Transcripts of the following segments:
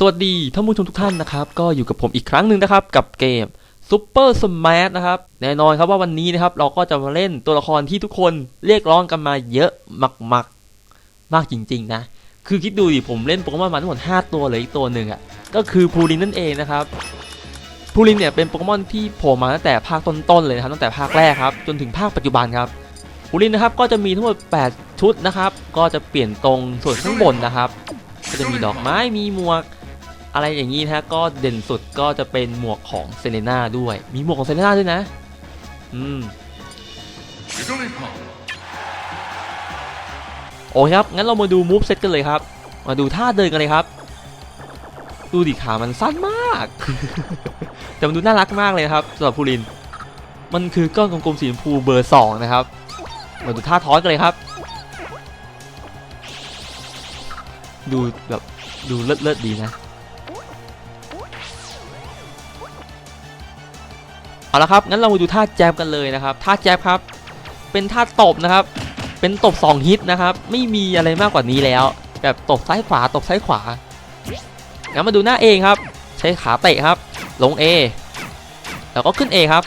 สวัสดีท่านผู้ชมทุกท่านนะครับ ก็อยู่กับผมอีกครั้งหนึ่งนะครับ กับเกม Super Smash นะครับ แน่นอนครับว่าวันนี้นะครับ เราก็จะมาเล่นตัวละครที่ทุกคนเรียกร้องกันมาเยอะมากๆมากจริง ๆ นะ คือคิดดูดิผมเล่นโปเกมอนมาทั้งหมด5ตัวเลยอีกตัวหนึ่งอะก็คือพูลินนั่นเองนะครับพูลินเนี่ยเป็นโปเกมอนที่โผล่มาตั้งแต่ภาคต้นๆเลยนะครับตั้งแต่ภาคแรกครับจนถึงภาคปัจจุบันครับพูลินนะครับก็จะมีทั้งหมด 8 ชุดนะครับ ก็จะเปลี่ยนตรงส่วนข้างบนนะครับ ก็จะมีดอกไม้มีหมวก อะไรอย่างนี้นะฮะก็เด่นสุดก็จะเป็นหมวกของเซเลน่าด้วย มีหมวกของเซเลน่าด้วยนะ อืมโอเคครับ งั้นเรามาดูมูฟเซตกันเลยครับ มาดูท่าเดินกันเลยครับ ดูดิขามันสั้นมาก แต่มันดูน่ารักมากเลยนะครับสำหรับพูลิน มันคือก้อนกลมๆสีชมพูเบอร์สองนะครับ มาดูท่าท้อนกันเลยครับ ดูแบบดูเลิศเลิศๆดีนะ เอาละครับงั้นเรามาดูท่าแจ๊บกันเลยนะครับท่าแจ๊บครับเป็นท่าตบนะครับ เป็นตบ2ฮิตนะครับ ไม่มีอะไรมากกว่านี้แล้ว แบบตบซ้ายขวาตบซ้ายขวางั้นมาดูหน้าเองครับ ใช้ขาเตะครับ ลง A แล้วก็ขึ้น A ครับ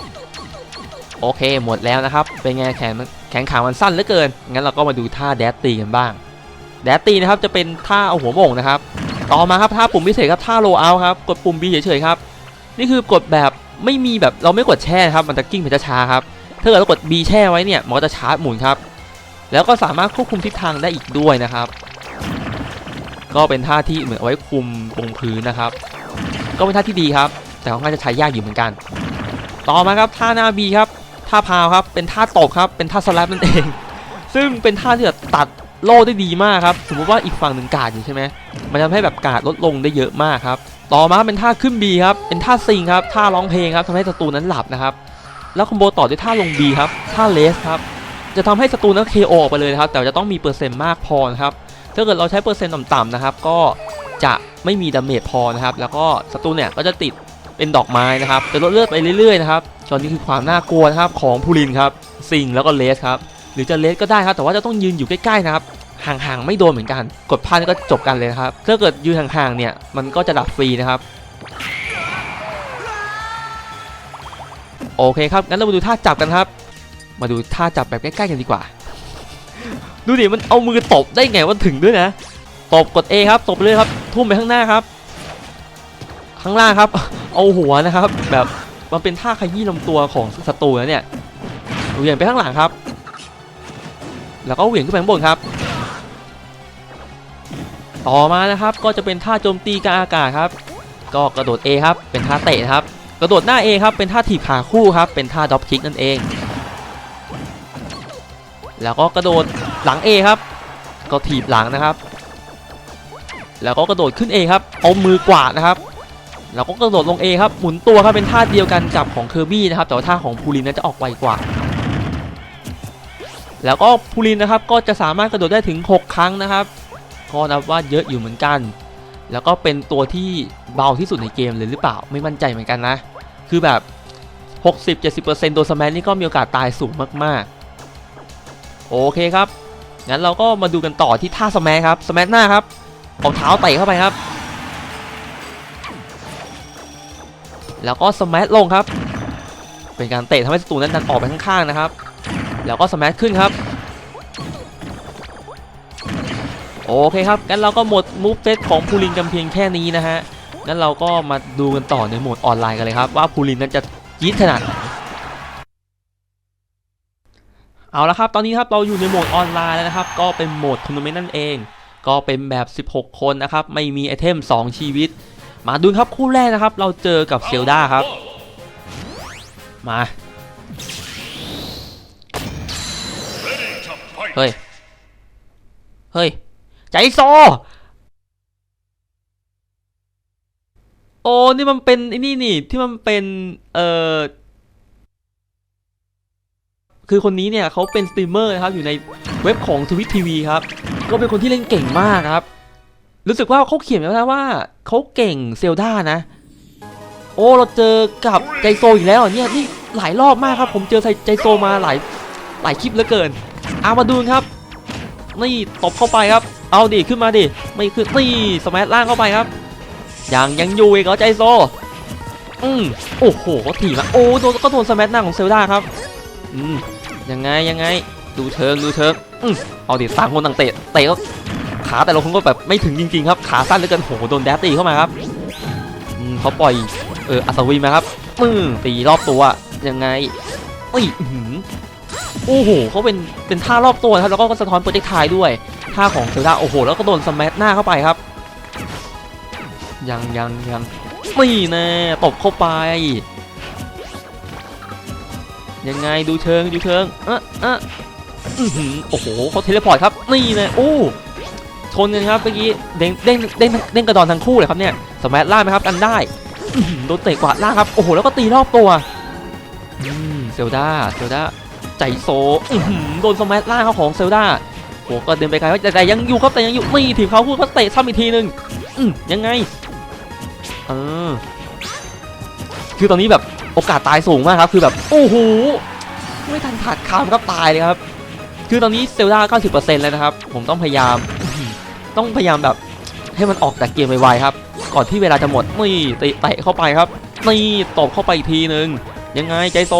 โอเคหมดแล้วนะครับ เป็นไงแขนแขนขามันสั้นเหลือเกิน งั้นเราก็มาดูท่าแดดตีกันบ้าง แดดตีนะครับจะเป็นท่าเอาหัวโมงนะครับ ต่อมาครับท่าปุ่มพิเศษครับท่าโลเอาครับ กดปุ่ม B เฉยๆครับ นี่คือกดแบบ ไม่มีแบบเราไม่กดแช่ครับมันจะกิ้งไปช้าครับถ้าเกิดเรากด B แช่ไว้เนี่ยมันก็จะชาร์จหมุนครับ แล้วก็สามารถควบคุมทิศทางได้อีกด้วยนะครับ ก็เป็นท่าที่เหมือนเอาไว้คุมตรงพื้นนะครับ ก็เป็นท่าที่ดีครับ แต่ค่อนข้างจะใช้ยากอยู่เหมือนกัน ต่อมาครับท่าหน้า B ครับท่าพาวครับเป็นท่าตบครับเป็นท่าสแลปนั่นเอง ซึ่งเป็นท่าที่แบบตัดโล่ได้ดีมากครับ สมมติว่าอีกฝั่งหนึ่งกาดอยู่ใช่ไหมมันทำให้แบบกาดลดลงได้เยอะมากครับ ต่อมาเป็นท่าขึ้น B ครับ เป็นท่าซิงครับ ท่าร้องเพลงครับทำให้ศัตรูนั้นหลับนะครับ แล้วคอมโบต่อด้วยท่าลง B ครับ ท่าเลสครับ จะทำให้ศัตรูนั้น KO ออกไปเลยนะครับ แต่จะต้องมีเปอร์เซ็นต์มากพอนะครับ ถ้าเกิดเราใช้เปอร์เซ็นต์ต่ำๆนะครับ ก็จะไม่มีดาเมจพอนะครับ แล้วก็ศัตรูเนี่ยก็จะติดเป็นดอกไม้นะครับ จะลดเลือดไปเรื่อยๆนะครับตอนนี้คือความน่ากลัวนะครับของพูลินครับ ซิงแล้วก็เลสครับ หรือจะเลสก็ได้ครับ แต่ว่าจะต้องยืนอยู่ใกล้ๆนะครับ ห่างๆไม่โดนเหมือนกัน กดพลาดก็จบกันเลยนะครับ ถ้าเกิดยืนห่างๆเนี่ยมันก็จะดับฟรีนะครับ โอเคครับงั้นเรามาดูท่าจับกันครับ มาดูท่าจับแบบใกล้ๆกันดีกว่า ดูดิมันเอามือตบได้ไงว่าถึงด้วยนะตบกด A ครับตบไปเลยครับ ทุ่มไปข้างหน้าครับ ข้างล่างครับ เอาหัวนะครับ แบบมันเป็นท่าขยี้ลำตัวของศัตรูนะเนี่ยเหวี่ยงไปข้างหลังครับ แล้วก็เหวี่ยงขึ้นไปข้างบนครับ ต่อมานะครับก็จะเป็นท่าโจมตีกลางอากาศครับ ก็กระโดด A ครับเป็นท่าเตะครับ กระโดดหน้า A ครับเป็นท่าถีบขาคู่ครับเป็นท่าดรอปคิกนั่นเอง แล้วก็กระโดดหลัง A ครับ ก็ถีบหลังนะครับ แล้วก็กระโดดขึ้น A ครับเอามือกวาดนะครับแล้วก็กระโดดลง A ครับหมุนตัวครับเป็นท่าเดียวกันกับของเคอร์บี้นะครับแต่ว่าท่าของพูลินนั้นจะออกไวกว่า แล้วก็พูลินนะครับก็จะสามารถกระโดดได้ถึง 6 ครั้งนะครับ ก็นับว่าเยอะอยู่เหมือนกัน แล้วก็เป็นตัวที่เบาที่สุดในเกมเลยหรือเปล่าไม่มั่นใจเหมือนกันนะ คือแบบ 60-70%ตัวสแมนนี่ก็มีโอกาสตายสูงมากๆ โอเคครับ งั้นเราก็มาดูกันต่อที่ท่าสแมนครับสแมนหน้าครับเอาเท้าเตะเข้าไปครับ แล้วก็สแมชลงครับ เป็นการเตะทำให้ศัตรูนั้นดันออกไปข้างๆนะครับ แล้วก็สแมชขึ้นครับ โอเคครับงั้นเราก็หมดมูฟเซตของพูลินกันเพียงแค่นี้นะฮะงั้นเราก็มาดูกันต่อในโหมดออนไลน์กันเลยครับ ว่าพูลินนั้นจะจี๊ดขนาดไหนเอาละครับ ตอนนี้ครับเราอยู่ในโหมดออนไลน์แล้วนะครับ ก็เป็นโหมดทัวร์นาเมนต์นั่นเอง ก็เป็นแบบ 16 คนนะครับ ไม่มีไอเทม 2 ชีวิต มาดูครับคู่แรกนะครับ เราเจอกับเซลดาครับ มา เฮ้ย เฮ้ย ใจโซ โอ้นี่มันเป็นไอ้นี่นี่ที่มันเป็น เอ่อ คือคนนี้เนี่ยเขาเป็นสตรีมเมอร์นะครับอยู่ในเว็บของทวิตทีวีครับ ก็เป็นคนที่เล่นเก่งมากครับ รู้สึกว่าเขาเขียนไว้แล้วว่าเขาเก่งเซลดานะ โอ้เราเจอกับใจโซอีกแล้วเนี่ยนี่หลายรอบมากครับ ผมเจอใจโซมาหลายหลายคลิปเหลือเกิน เอามาดูครับ นี่ตบเข้าไปครับ เอาดิขึ้นมาดิไม่ขึ้นนี่สมัล่างเข้าไปครับยังยังอยู่อีกเหรอใจโซอืมโอ้โหเขาถีบมาโอ้โดนก็โดนสมัหน้าของเซลดาครับอืมยังไงยังไงดูเชิงดูเชิงอืมเอาดิต่างคนต่างเตะเตะก็ขาแต่ละคนก็แบบไม่ถึงจริงๆครับขาสั้นเหลือเกินโหโดนแดดตีเข้ามาครับอืมเขาปล่อยเอออัศวินมาครับมือตีรอบตัวยังไงเอ้ย โอ้โหเขาเป็นเป็นท่ารอบตัวครับแล้วก็สะท้อนโปรเจกต์ทายด้วยท่าของเซลดาโอ้โห แล้วก็โดนสมัหน้าเข้าไปครับ ยังยังยังไม่น่ตบเข้าไป ยังไงดูเชิงดูเชิงเอะเอะอื้อหือโอ้โหเขาเทเลพอร์ตครับ นี่นะโอ้ชนกันครับเมื่อกี้เด้งเด้งเด้งเด้งกระดอนทั้งคู่เลยครับเนี่ยสมัยล่าไหมครับกันได้โดนเตะกวาดล่าครับโอ้โหแล้วก็ตีรอบตัวเซลดาเซลดา ใจโซโดนสมัยล่างครับของเซลดาโอ้ก็เดินไปไกลแต่แต่ยังอยู่ครับแต่ยังอยู่นี่ถีบเขาคู่เขาเตะซ้ำอีกทีหนึงยังไงเออคือตอนนี้แบบโอกาสตายสูงมากครับ คือแบบโอ้โหไม่ทันขาดคำครับตายเลยครับ คือตอนนี้เซลดา90%แล้วนะครับ ผมต้องพยายาม ต้องพยายามแบบให้มันออกจากเกมไวๆครับ ก่อนที่เวลาจะหมดนี่เตะเข้าไปครับนี่ตบเข้าไปอีกทีนึงยังไงใจโซ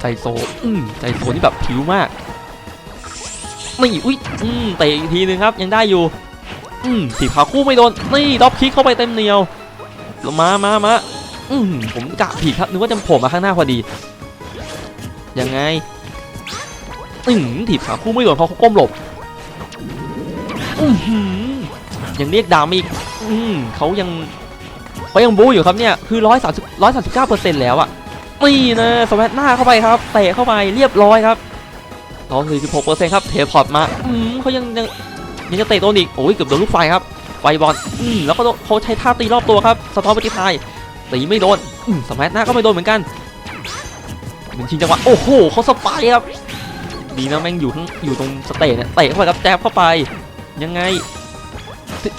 ใจโซอืมใจโซนี่แบบผิวมากนี่อุ้ยอืมเตะอีกทีนึงครับยังได้อยู่ อืมถีบขาคู่ไม่โดน นี่ดรอปคิกเข้าไปเต็มเหนียวมามามาอืมผมกะผิดครับนึกว่าจะโผล่มาข้างหน้าพอดี ยังไง อืมถีบขาคู่ไม่โดนเพราะเขาก้มหลบ อือหือยังเรียกดามอีก อืมเขายังเขายังบู๊อยู่ครับเนี่ย คือร้อยสามสิบร้อยสามสิบเก้าเปอร์เซ็นต์แล้วอะ นี่นะสมัหน้าเข้าไปครับเตะเข้าไปเรียบร้อยครับร้อยสี่สิบหกเปอร์เซ็นต์ครับเทพอร์ตมาอืมเขายังยังยังจะเตะโดนอีกโอ้ยเกือบโดนลูกไฟครับไฟบอลอืมแล้วก็เขาใช้ท่าตีรอบตัวครับสะท้อนไปที่ทายตีไม่โดนอืมสมัยหน้าก็ไม่โดนเหมือนกันเป็นชิงจังหวะโอ้โหเขาสปายครับดีนะแม่งอยู่ข้างอยู่ตรงสเตจเนี่ยเตะเข้าไปครับแจบเข้าไป ยังไง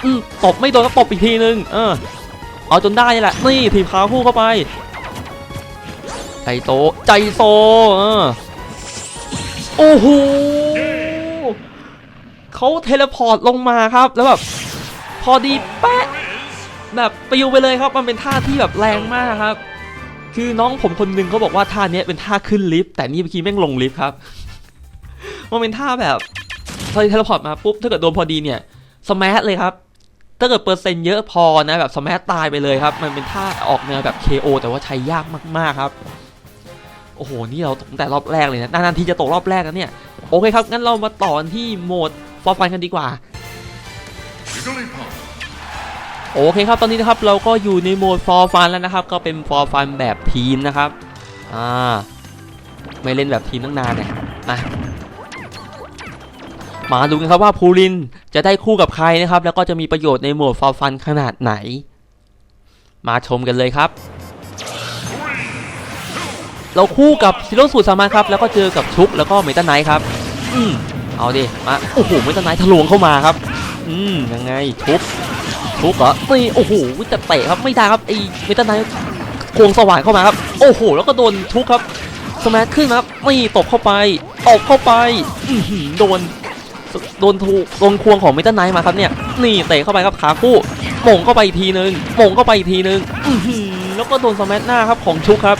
อืมตบไม่โดนก็ตบอีกทีนึงเออเอาจนได้นี่แหละนี่ทีมขาคู่เข้าไป ใจโตใจโซเออโอ้โหเขาเทเลพอร์ตลงมาครับ แล้วแบบพอดีแป๊ะแบบปลิวไปเลยครับมันเป็นท่าที่แบบแรงมากครับ คือน้องผมคนหนึงเขาบอกว่าท่าเนี้ยเป็นท่าขึ้นลิฟต์แต่นี่เมื่อกี้แม่งลงลิฟต์ครับมันเป็นท่าแบบพอเทเลพอร์ตมาปุ๊บถ้าเกิดโดนพอดีเนี่ยสมัเลยครับถ้าเกิดเปอร์เซ็นต์เยอะพอนะแบบสมัตายไปเลยครับ มันเป็นท่าออกแนวแบบ KO แต่ว่าใช้ยากมากๆครับ โอ้โห นี่เราตกตั้งแต่รอบแรกเลยนะนานๆทีจะตกรอบแรกแล้วเนี่ย โอเคครับ งั้นเรามาต่อกันที่โหมดฟอร์ฟันกันดีกว่า โอเคครับ ตอนนี้นะครับเราก็อยู่ในโหมด for fun แล้วนะครับ ก็เป็น for fun แบบทีมนะครับ อ่า ไม่เล่นแบบทีมตั้งนานเนี่ยมามาดูกันครับว่าภูรินจะได้คู่กับใครนะครับ แล้วก็จะมีประโยชน์ในโหมด for fun ขนาดไหน มาชมกันเลยครับ เราคู่กับซิโร่สูตรสามารถครับ แล้วก็เจอกับชุกแล้วก็เมตาไนท์ครับอืมเอาดิมาโอ้โหเมตาไนท์ทะลวงเข้ามาครับ อืมยังไงชุกทุกเหรอนี่โอ้โหแต่เตะครับไม่ได้ครับไอ้เมตาไนท์ควงสว่านเข้ามาครับ โอ้โห แล้วก็โดนทุกครับสมัขึ้นครับนี่ตบเข้าไปตบเข้าไปอือหือโดนโดนถูกโดนควงของเมตาไนท์มาครับเนี่ยนี่เตะเข้าไปครับขาคู่โป่งเข้าไปอีกทีนึงโป่งเข้าไปอีกทีนึงอือหือแล้วก็โดนสมัหน้าครับของชุกครับ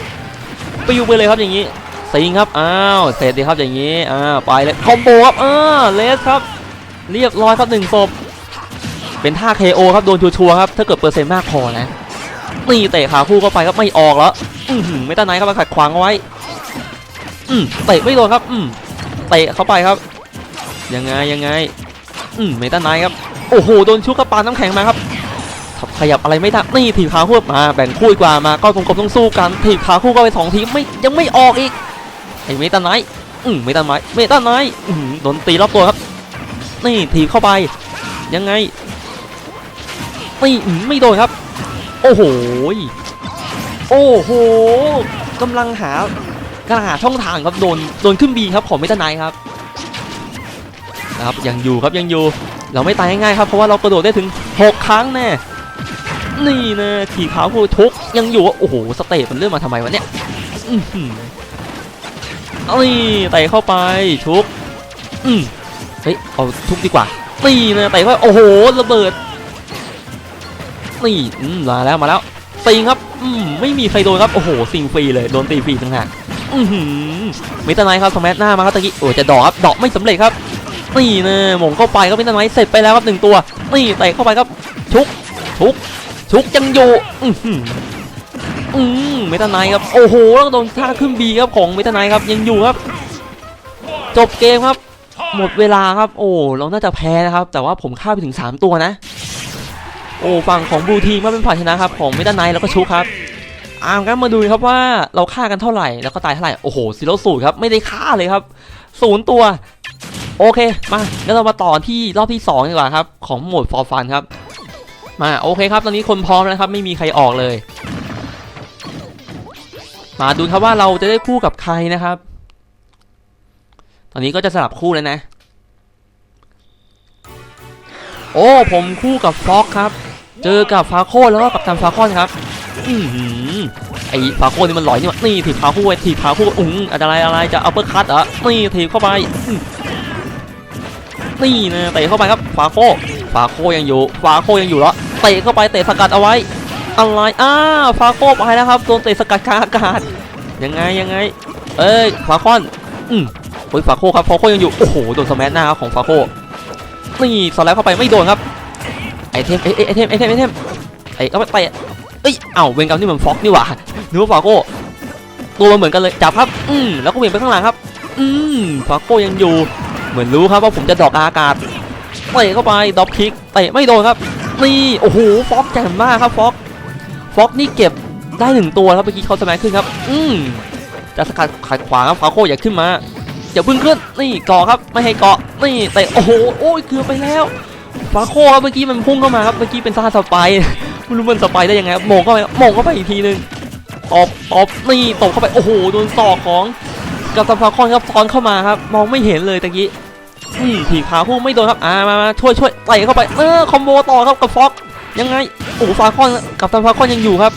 ปอยู่ไปเลยครับอย่างนี้สิงครับอ้าวเสร็จดีครับอย่างนี้อ้าวไปเลยคอมโบครับอ้าเลสครับ เรียบร้อยครับหนึ่งศพเป็นท่า KO ครับโดนชัวร์ครับถ้าเกิดเปอร์เซ็นต์มากพอนะนี่เตะขาคู่เข้าไปครับไม่ออกแล้วอือหือไม่ต้านไหนครับมาขัดขวางเอาไว้ อืมเตะไม่โดนครับ อืมเตะเข้าไปครับ ยังไงยังไง อืมเมตาไนครับ โอ้โหโดนชุกกระปาน้ำแข็งมาครับ ขยับอะไรไม่ได้นี่ถีบขาคู่มาแบ่งคู่ดีกว่ามาก็ตรงกบต้องสู้กันถีบขาคู่ก็ไปสองทีไม่ยังไม่ออกอีกไอ้เมตาไนท์อืมเมตาไนท์เมตาไนท์อืมโดนตีรอบตัวครับ นี่ถีบเข้าไปยังไงไม่อืมไม่โดนครับ โอ้โหโอ้โหกำลังหากำลังหาช่องทางครับโดนโดนขึ้นบีครับของเมตาไนท์ครับนะครับยังอยู่ครับยังอยู่ เราไม่ตายง่ายๆครับเพราะว่าเรากระโดดได้ถึง 6 ครั้งแน่ นี่นะขี่ขาวคูทุกยังอยู่อะโอ้โหสเตปมันเลื่อนมาทำไมวะเนี่ยเอานี่เตะเข้าไปทุกอืมเฮ้ยเอาทุกดีกว่านี่นะเตะเข้าไปโอ้โหระเบิดนี่อืมมาแล้วมาแล้วซิงครับอืมไม่มีใครโดนครับโอ้โหซิงฟรีเลยโดนตีฟรีต่างหากอือหือมิตรไนท์ครับสมัหน้ามาครับตะกี้โอ้จะดอกครับดอกไม่สำเร็จครับนี่นะหมงเข้าไปครับมิตรไนท์เสร็จไปแล้วครับหนึ่งตัวนี่เตะเข้าไปครับชุกชุก ชุกยังอยู่อือหืออืมมิตรไนครับโอ้โหแล้วโดนท่าขึ้นบีครับของเมตรไนครับยังอยู่ครับ จบเกมครับ หมดเวลาครับ โอ้เราน่าจะแพ้นะครับ แต่ว่าผมฆ่าไปถึง 3 ตัวนะ โอ้ฝั่งของบลูทีมก็เป็นฝ่ายชนะครับ ของเมิดไนแล้วก็ชุกครับอ่างั้นมาดูครับว่าเราฆ่ากันเท่าไหร่แล้วก็ตายเท่าไหร่โอ้โหซีโร่สูตรครับไม่ได้ฆ่าเลยครับศูนย์ตัวโอเคมางั้นเรามาต่อที่รอบที่2ดีกว่าครับของโหมดฟอร์ฟันครับ มาโอเคครับ ตอนนี้คนพร้อมแล้วครับ ไม่มีใครออกเลย มาดูครับว่าเราจะได้คู่กับใครนะครับ ตอนนี้ก็จะสลับคู่แล้วนะ โอ้ ผมคู่กับฟ็อกครับ เจอกับฟาโคแล้วก็กับตันฟาคอนครับอือหือไอฟาโคนี่มันหลอยนี่วะนี่ถีบฟาโคไว้ถีบฟาโคอุ้งอะไรอะไรจะเอาเปอร์คัตเหรอนี่ถีบเข้าไปนี่นะเตะเข้าไปครับฟาโคฟาโคยังอยู่ฟาโคยังอยู่แล้ว เตะเข้าไปเตะสกัดเอาไว้อะไรอ้าฟาโคไปแล้วครับโดนเตะสกัดกลาอากาศยังไงยังไง เอ้ยฟาคอนอืมโอ้ยฟาโคครับฟาโคยังอยู่โอ้โหโดนสมัหน้าของฟาโคนี่สไลด์เข้าไปไม่โดนครับไอเทมไอไอเทมไอเทมไอเทมไอเอาไปเตะเอ้ยเอ้าเวนกัมนี่มันฟ็อกนี่หว่านึกว่าฟาโคตัวมันเหมือนกันเลยจับครับอืมแล้วก็เวียนไปข้างหลังครับ อืมฟาโคยังอยู่ เหมือนรู้ครับว่าผมจะดอกอากาศเตะเข้าไปดอปคิกเตะไม่โดนครับ นี่โอ้โหฟ็อกแจ่มมากครับฟ็อกฟ็อกนี่เก็บได้หนึ่งตัวครับเมื่อกี้เขาสมัขึ้นครับ อืมจะสกัดขัดขวางครับฟาโคอย่าขึ้นมาอย่าพึ่งขึ้นนี่เกาะครับไม่ให้เกาะนี่เตะโอ้โหโอ้ยเกือบไปแล้วฟาโคครับเมื่อกี้มันพุ่งเข้ามาครับเมื่อกี้เป็นซาสไปร์ไม่รู้มันสไปร์ได้ยังไงครับหมงเข้าไปหมงเข้าไปอีกทีนึงตบตบนี่ตบเข้าไปโอ้โหโดนศอกของกับซัมฟาคอนครับซ้อนเข้ามาครับ มองไม่เห็นเลยตะกี้ อืมถีบขาคู่ไม่โดนครับอ่ามามาช่วยช่วยเตะเข้าไปเออคอมโบต่อครับกับฟ็อกยังไงโอ้ฟาคอนกับซัมฟาคอนยังอยู่ครับ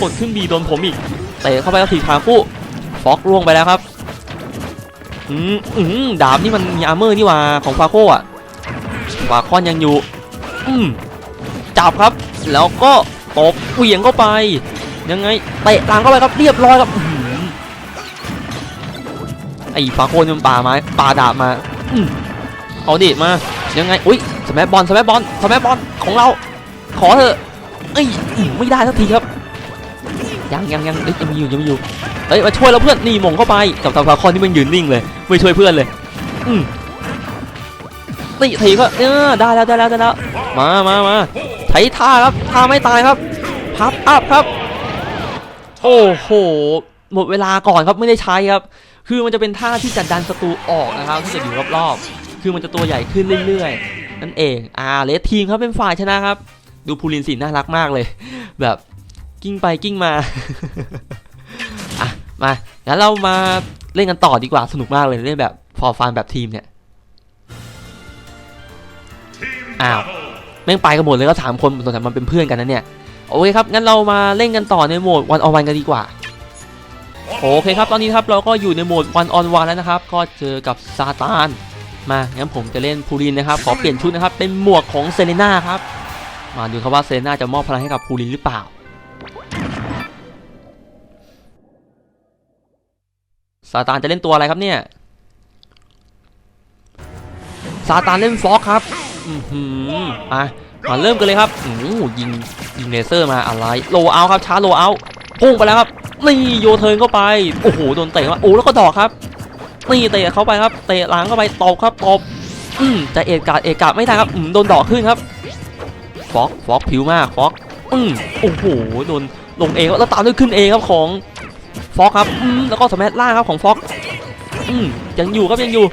กดขึ้นบีโดนผมอีกเตะเข้าไปแล้วถีบขาคู่ฟ็อกล่วงไปแล้วครับอืมอืมดาบนี่มันมีอาร์เมอร์นี่ว่าของฟาโคอะฟาคอนยังอยู่ อืมจับครับ แล้วก็ตบเหวี่ยงเข้าไป ยังไงเตะหลังเข้าไปครับเรียบร้อยครับอื้อหือไอ้ฟาโคนี่มันปาไม้ปาดาบมา เอาดิมายังไงอุ้ยสมับอลสมับอลสมับอลของเรา ขอเถอะเอ้ยอื้อไม่ได้สักทีครับยังยังยังเอ้ยยังมีอยู่ยังมีอยู่เอ้ยมาช่วยเราเพื่อนนี่หมงเข้าไปกับทางฟาคอนที่มันยืนนิ่งเลยไม่ช่วยเพื่อนเลยอืมตีถีบก็เออได้แล้วได้แล้วได้แล้วมามามาใช้ท่าครับท่าไม่ตายครับพับอัพครับโอ้โหหมดเวลาก่อนครับไม่ได้ใช้ครับ คือมันจะเป็นท่าที่จะดันศัตรูออกนะครับถ้าเกิดอยู่รอบๆ คือมันจะตัวใหญ่ขึ้นเรื่อยๆ นั่นเอง อ่า เลสทีมครับเป็นฝ่ายชนะครับ ดูพูลินสีน่ารักมากเลย แบบกิ้งไปกิ้งมา อะ มา งั้นเรามาเล่นกันต่อดีกว่า สนุกมากเลยเล่นแบบฟอร์ฟานแบบทีมเนี่ย อ้าว แม่งไปกันหมดเลยก็สามคนสงสัยมันเป็นเพื่อนกันนะเนี่ย โอเคครับ งั้นเรามาเล่นกันต่อในโหมดวันออนวันกันดีกว่า โอเคครับตอนนี้ครับเราก็อยู่ในโหมดวันออนวันแล้วนะครับ ก็เจอกับซาตานมางั้นผมจะเล่นพูลินนะครับขอเปลี่ยนชุดนะครับเป็นหมวกของเซเลน่าครับมาดูครับว่าเซเลน่าจะมอบพลังให้กับพูลินหรือเปล่าซาตานจะเล่นตัวอะไรครับเนี่ยซาตานเล่นฟอกครับอือหืออะมาเริ่มกันเลยครับอือยิงยิงเลเซอร์มาอะไรโลเอาครับช้าโลเอา พุ่งไปแล้วครับนี่โยเทิร์นเข้าไปโอ้โหโดนเตะมาโอ้แล้วก็ดอกครับนี่เตะเข้าไปครับเตะหลังเข้าไปตบครับตบอืมจะเอกกาดเอกกาดไม่ได้ครับอืมโดนดอกขึ้นครับฟอกฟอกผิวมากฟอกอืมโอ้โหโดนลงเองแล้วตามด้วยขึ้นเองครับของฟอกครับอืมแล้วก็สมัล่างครับของฟอกอืมยังอยู่ครับยังอยู่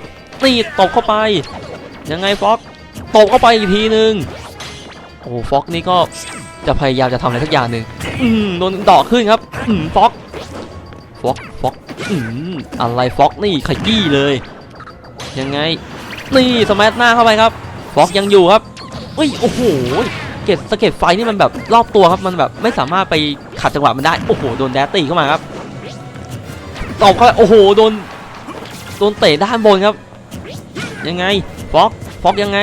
นี่ตบเข้าไป ยังไงฟอกตบเข้าไปอีกทีนึงโอ้ฟอกนี่ก็ จะพยายามจะทำอะไรสักอย่างหนึ่งอืมโดนดอกขึ้นครับ อืมฟอกฟอกฟอกอืมอะไรฟอกนี่ขยี้เลย ยังไง นี่สมัหน้าเข้าไปครับฟอกยังอยู่ครับอุ้ยโอ้โหเก็บสะเก็ดไฟนี่มันแบบรอบตัวครับมันแบบไม่สามารถไปขัดจังหวะมันได้โอ้โหโดนแดตตีเข้ามาครับตบเข้าไปโอ้โหโดนโดนเตะด้านบนครับ ยังไงฟอกฟอกยังไง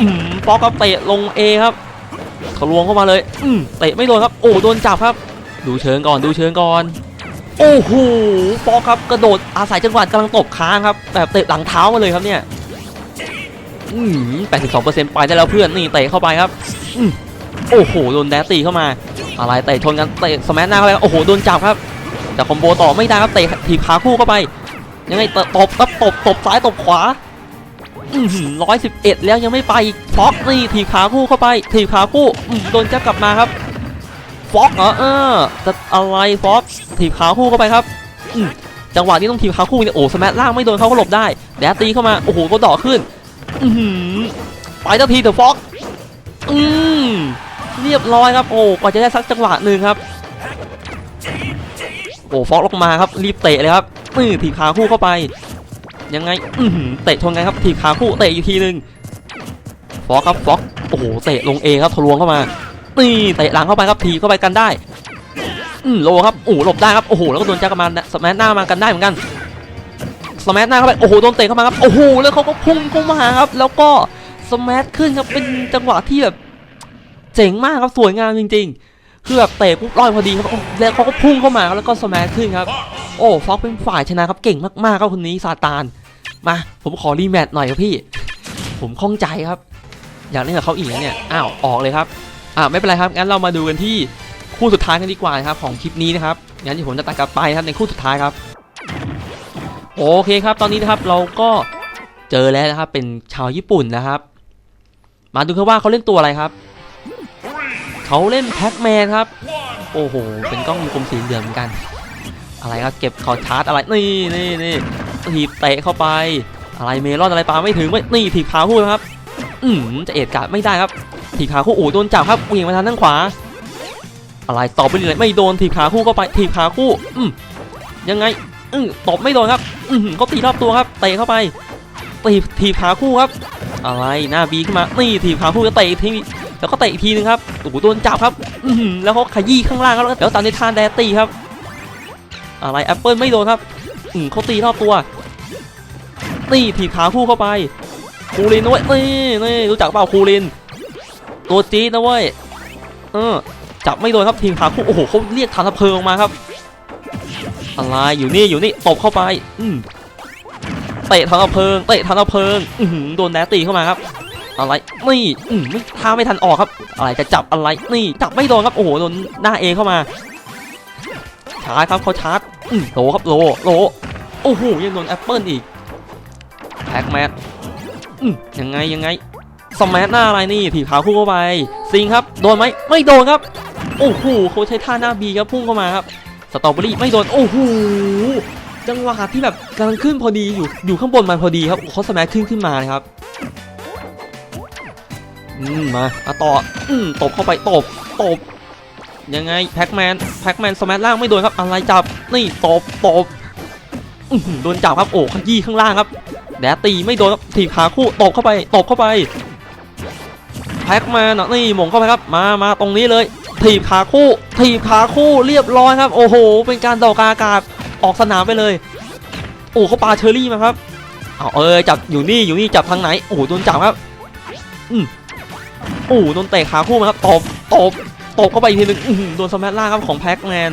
อืมฟอกก็เตะลง A ครับ ทะลวงเข้ามาเลย อืมเตะไม่โดนครับ โอ้โดนจับครับ ดูเชิงก่อนดูเชิงก่อน โอ้โหฟอครับกระโดดอาศัยจังหวะกำลังตบค้างครับแบบเตะหลังเท้ามาเลยครับเนี่ยอืม82%ไปได้แล้วเพื่อนนี่เตะเข้าไปครับอืมโอ้โหโดนแดตตีเข้ามา อะไรเตะชนกันเตะสมัหน้าเข้าไปครับโอ้โหโดนจับครับแต่คอมโบต่อไม่ได้ครับเตะถีบขาคู่เข้าไป ยังไงตบครับตบตบซ้ายตบขวา ร้อยสิบเอ็ดแล้วยังไม่ไปอีกฟ็อกนี่ถีบขาคู่เข้าไปถีบขาคู่อืมโดนจับกลับมาครับฟ็อกเหรอเออจะอะไรฟ็อกถีบขาคู่เข้าไปครับอืมจังหวะนี้ต้องถีบขาคู่เนี่ยโอ้สมัล่างไม่โดนเขาก็หลบได้แดดตีเข้ามาโอ้โหก็ดอกขึ้นอือหือไปเจ้าทีเถอะฟ็อกอืมเรียบร้อยครับโอ้กว่าจะได้สักจังหวะหนึ่งครับโอ้ฟ็อกลงมาครับรีบเตะเลยครับอือถีบขาคู่เข้าไป ยังไงอืเตะชนกันครับถีบขาคู่เตะอีกทีหนึ่งฟ็อกครับฟ็อกโอ้โหเตะลงเอครับทะลวงเข้ามานี่เตะหลังเข้าไปครับถีบเข้าไปกันได้อืมโลครับโอ้หลบได้ครับโอ้โหแล้วก็โดนจักรมันสแมัหน้ามากันได้เหมือนกันสแมัหน้าเข้าไปโอ้โหโดนเตะเข้ามาครับโอ้โหแล้วเขาก็พุ่งเข้ามาครับ แล้วก็สแมัขึ้นครับเป็นจังหวะที่แบบเจ๋งมากครับสวยงามจริง ๆ คือแบบเตะปุ๊บลอยพอดีครับแล้วเขาก็พุ่งเข้ามาแล้วก็สมัขึ้นครับ โอ้ฟ็อกเป็นฝ่ายชนะครับเก่งมากๆครับคนนี้ซาตาน มา ผมขอรีแมตช์หน่อยครับพี่ ผมข้องใจครับ อยากเล่นกับเขาอีกนะเนี่ย อ้าวออกเลยครับ อ่าไม่เป็นไรครับงั้นเรามาดูกันที่คู่สุดท้ายกันดีกว่านะครับของคลิปนี้นะครับงั้นเดี๋ยวผมจะตัดกลับไปครับในคู่สุดท้ายครับ โอเคครับ ตอนนี้นะครับเราก็เจอแล้วนะครับเป็นชาวญี่ปุ่นนะครับ มาดูกันว่าเขาเล่นตัวอะไรครับ เขาเล่นแพ็กแมนครับ โอ้โห เป็นกล้องมีกลมสีเหลืองเหมือนกัน อะไรครับ เก็บคอชาร์จอะไร นี่นี่นี่ถีบเตะเข้าไป อะไรเมลอนอะไรปลาไม่ถึงไม่นี่ถีบขาคู่ครับ อืมจะเอ็ดการ์ดไม่ได้ครับ ถีบขาคู่โอ้โดนจับครับเหวี่ยงมาทางด้านขวา อะไรตอบไปเลยไม่โดนถีบขาคู่เข้าไป ถีบขาคู่ อืมยังไง อืมตบไม่โดนครับ อืมเขาตีรอบตัวครับ เตะเข้าไป ตีบถีบขาคู่ครับ อะไรหน้าบีขึ้นมา นี่ถีบขาคู่จะเตะอีกที แล้วก็เตะอีกทีนึงครับโอ้โหโดนจับครับแล้วเขาขยี้ข้างล่างครับแล้วตามในทานแดตตีครับ อะไรแอปเปิลไม่โดนครับอืมเขาตีรอบตัวนี่ถีบขาคู่เข้าไปคูรินนะเว้ยนี่นี่รู้จักเปล่าคูรินตัวจี๊ดนะเว้ยเออจับไม่โดนครับทีมขาคู่โอ้โหเขาเรียกฐานเพลิงออกมาครับอะไรอยู่นี่อยู่นี่ตบเข้าไป อืมเตะฐานเพลิงเตะฐานเพลิง อืโดนแดตตีเข้ามาครับ อะไรนี่อืมไม่ท่าไม่ทันออกครับ อะไรจะจับอะไรนี่จับไม่โดนครับโอ้โหโดนหน้าเอเข้ามาชาร์จครับเขาชาร์จอืมโลครับโลโลโอ้โหยังโดนแอปเปิลอีกแพ็กแมทอืมยังไงยังไงสมัหน้าอะไรนี่ถีบขาคู่เข้าไปซิงครับโดนไหมไม่โดนครับโอ้โหเขาใช้ท่าหน้าบีครับพุ่งเข้ามาครับสตรอเบอรี่ไม่โดนโอ้โหจังหวะที่แบบกำลังขึ้นพอดีอยู่อยู่ข้างบนมันพอดีครับเขาสมัขึ้นขึ้นมานะครับ อืมมามาต่ออืมตบเข้าไปตบตบยังไงแพ็กแมนแพ็กแมนสมัล่างไม่โดนครับอะไรจับนี่ตบตบอื้อหือโดนจับครับโอ้ขยี้ข้างล่างครับแดดตีไม่โดนครับถีบขาคู่ตบเข้าไปตบเข้าไปแพ็กมาเนาะนี่หมงเข้าไปครับมามาตรงนี้เลยถีบขาคู่ถีบขาคู่เรียบร้อยครับ โอ้โห เป็นการดอกาอากาศออกสนามไปเลยโอ้เขาปาเชอรี่มาครับเอาเออจับอยู่นี่อยู่นี่จับทางไหนโอ้โดนจับครับอืม โอ้โหโดนเตะขาคู่มาครับตบตบตบเข้าไปอีกทีหนึงอือโดนสมัล่างครับของแพ็กแมน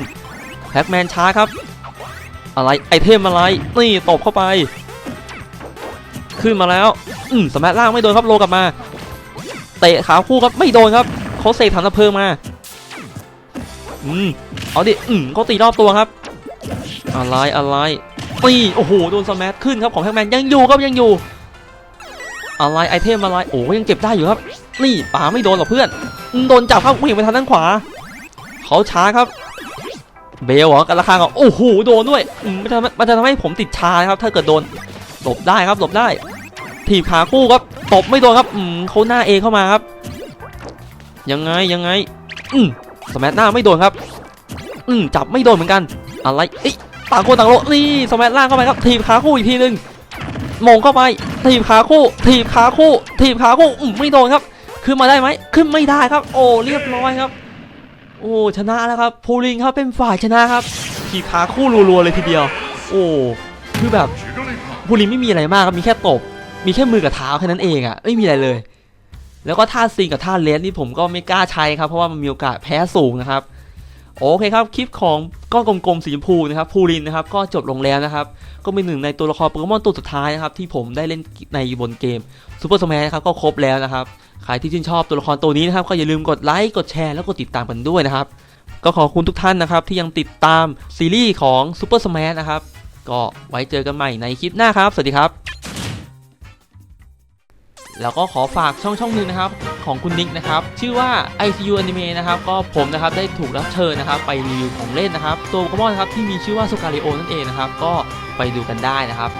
แพ็กแมนช้าครับ อะไรไอเทมอะไรนี่ตบเข้าไป ขึ้นมาแล้ว อืมสมัล่างไม่โดนครับโลกลับมา เตะขาคู่ครับไม่โดนครับเขาเสกถังดับเพลิงมาอืมเอาดิอืมเขาตีรอบตัวครับ อะไรอะไรตีโอ้โหโดนสมัขึ้นครับของแฮกแมนยังอยู่ครับยังอยู่ อะไรไอเทมอะไรโอ้ยังเก็บได้อยู่ครับ นี่ป่าไม่โดนหรอกเพื่อน โดนจับครับวิ่งไปทางด้านขวา เขาช้าครับ เบลเหรอกันราคาก็โอ้โหโดนด้วยอืมมันจะมันจะทำให้ผมติดชานะครับ ถ้าเกิดโดนหลบได้ครับหลบได้ ถีบขาคู่ครับตบไม่โดนครับอืมเขาหน้าเอเข้ามาครับ ยังไงยังไง อืมสมัหน้าไม่โดนครับ อืมจับไม่โดนเหมือนกัน อะไรอ้ยต่างคนต่างโลนี่สมัล่างเข้าไปครับ ถีบขาคู่อีกทีหนึ่งมงเข้าไป ถีบขาคู่ ถีบขาคู่ ถีบขาคู่อืมไม่โดนครับ ขึ้นมาได้ไหมขึ้นไม่ได้ครับ โอ้เรียบร้อยครับ โอ้ชนะแล้วครับพูลิงครับเป็นฝ่ายชนะครับขี่ขาคู่รัวๆเลยทีเดียว โอ้คือแบบพูลินไม่มีอะไรมากครับมีแค่ตบ มีแค่มือกับเท้าแค่นั้นเองอะไม่มีอะไรเลย แล้วก็ท่าซิงกับท่าเลสนี่ผมก็ไม่กล้าใช้ครับเพราะว่ามันมีโอกาสแพ้สูงนะครับ โอเคครับคลิปของก้อนกลมๆสีชมพูนะครับพูรินนะครับก็จบลงแล้วนะครับก็เป็นหนึ่งในตัวละครโปเกมอนตัวสุดท้ายนะครับที่ผมได้เล่นในบนเกมซูเปอร์สมันะครับก็ครบแล้วนะครับใครที่ชื่นชอบตัวละครตัวนี้นะครับก็อย่าลืมกดไลค์กดแชร์แล้วกดติดตามกันด้วยนะครับก็ขอบคุณทุกท่านนะครับที่ยังติดตามซีรีส์ของซูเปอร์สมันะครับก็ไว้เจอกันใหม่ในคลิปหน้าครับ สวัสดีครับ แล้วก็ขอฝากช่องช่องหนึ่งนะครับของคุณนิกนะครับชื่อว่า ICU Anime นะครับก็ผมนะครับได้ถูกรับเชิญนะครับไปรีวิวของเล่นนะครับตัวโปเกมอนครับที่มีชื่อว่าสุการิโอนั่นเองนะครับก็ไปดูกันได้นะครับ